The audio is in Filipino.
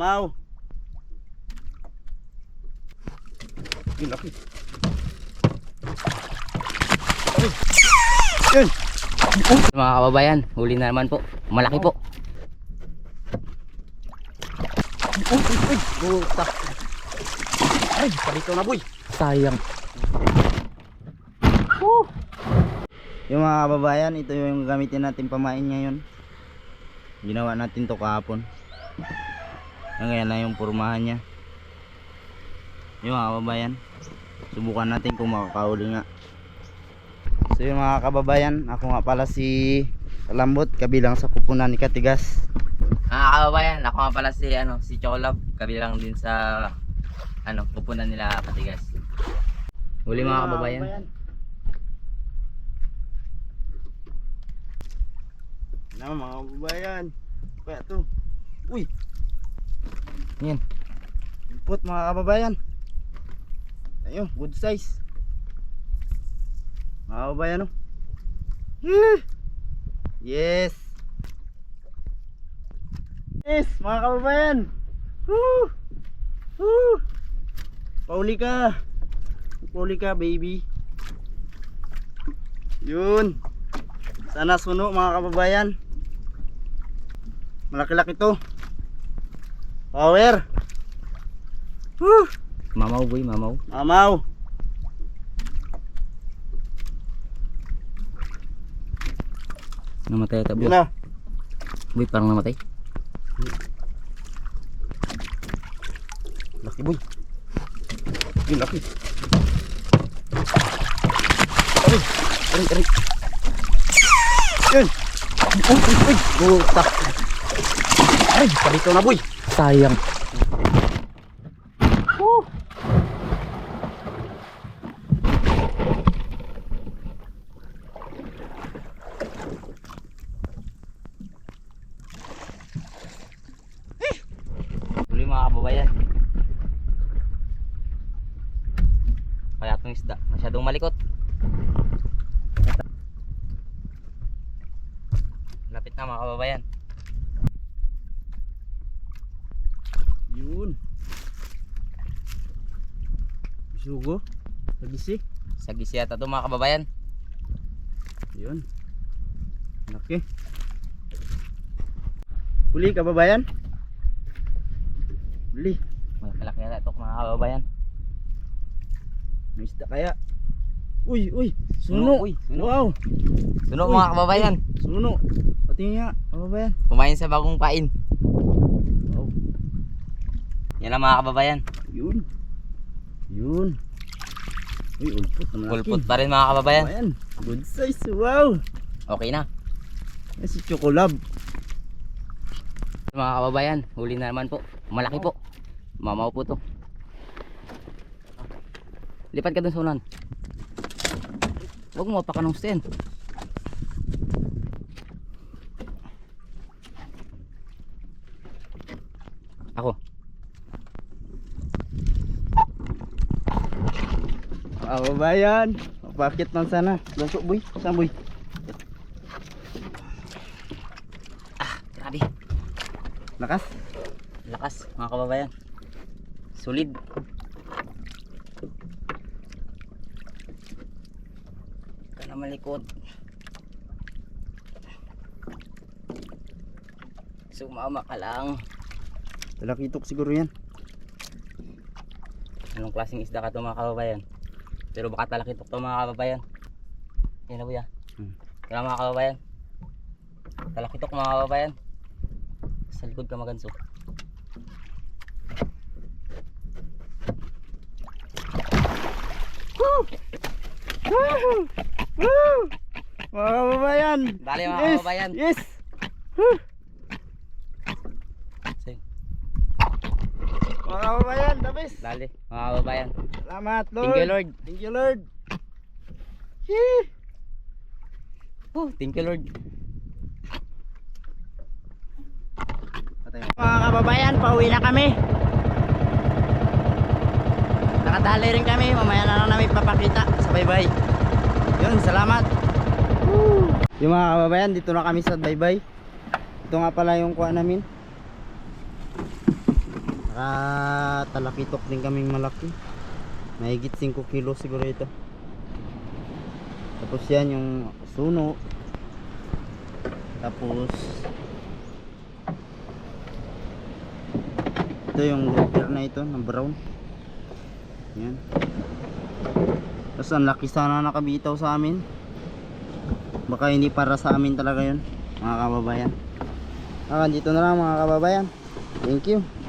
Mau. Ang laki. Ay. Yun. Mga kababayan, huli na naman po. Malaki po. Uy. Buta. Ay, palito na boy. Sayang. Yung mga kababayan, ito yung gamitin natin pamain ngayon. Ginawa natin to kahapon. Ngayon na yung pormahan niya. Yung mga kababayan, subukan natin kung makakauli nga. So yung mga kababayan, ako nga pala si Lambot, kabilang sa kupunan ni Katigas. Mga kababayan, ako nga pala si, ano, si Chocolab. Kabilang din sa ano, pupunan nila Katigas. Huli mga kababayan. Na mga kababayan. Kaya to. Uy, Yan. Imput mga kababayan. Ayun, good size. Mga kababayan oh. Yes. Yes, mga kababayan. Woo! Woo! Pauli ka. Pauli ka, baby. Yun. Sana suno mga kababayan. Malaki-laki to. Power. Woo! Mamaw boy, mamaw. Mamaw. Namatay ata boy. Yun na. Boy, parang namatay. Laki boy. Yun, laki. Aray, aray, aray. Yun. Uy, uy, uy. Buta. Ay, palito na boy. Sayang. Huli mga kababayan. Kaya itong isda, masyadong malikot. Lapit na mga kababayan. Yun. Sugo. Lagisi. Sagisi yata ito mga kababayan. Yun. Laki. Huli kababayan. Huli. Malaki yata ito mga kababayan. May isda kaya. Uy, uy. Suno. Uy, suno. Wow. Suno Uy. mga kababayan. Suno. Pati nga, kababayan. Kumain sa bagong pain. Wow. Yan ang mga kababayan. Yun. Yun. Uy, ulpot naman. Pulput pa rin mga kababayan. Ayan. Good size. Wow. Okay na. Yan si Chocolab. Mga kababayan, huli na naman po. Malaki po. Mamaw po to. Lipat ka dun sa unan. Huwag mo mapakanong stand. Ako. Kababayan. Bakit man sana? Lasok boy. Saan boy? Grabe. Lakas. Lakas mga kababayan. Solid. Ka na malikot. Sumama ka lang. Talakitok siguro yan. Anong klaseng isda ka to mga kababayan? Pero baka talakitok to mga kababayan. Yan na. Hmm. Yan mga kababayan. Talakitok mga kababayan. Sa likod ka maganso. Woo! Woo! Mga kababayan. Dali mga yes. kababayan. Yes. Sing. Mga kababayan, the best. Dali mga kababayan. Salamat Lord. Thank you Lord. Thank you Lord. Yee. Oh, thank you Lord. Mga kababayan, pauwi na kami. Nakadali rin kami, mamaya na lang namin papakita sa baybay. Yun, salamat. Yung mga kababayan, dito na kami sa baybay. Ito nga pala yung kuha namin. Talakitok din kaming malaki. Mahigit 5 kilo siguro ito. Tapos yan yung suno. Tapos ito yung looper na ito na brown. Yan. Tapos ang laki sana nakabitaw sa amin. Baka hindi para sa amin talaga yun mga kababayan. Ah, dito na lang mga kababayan. Thank you.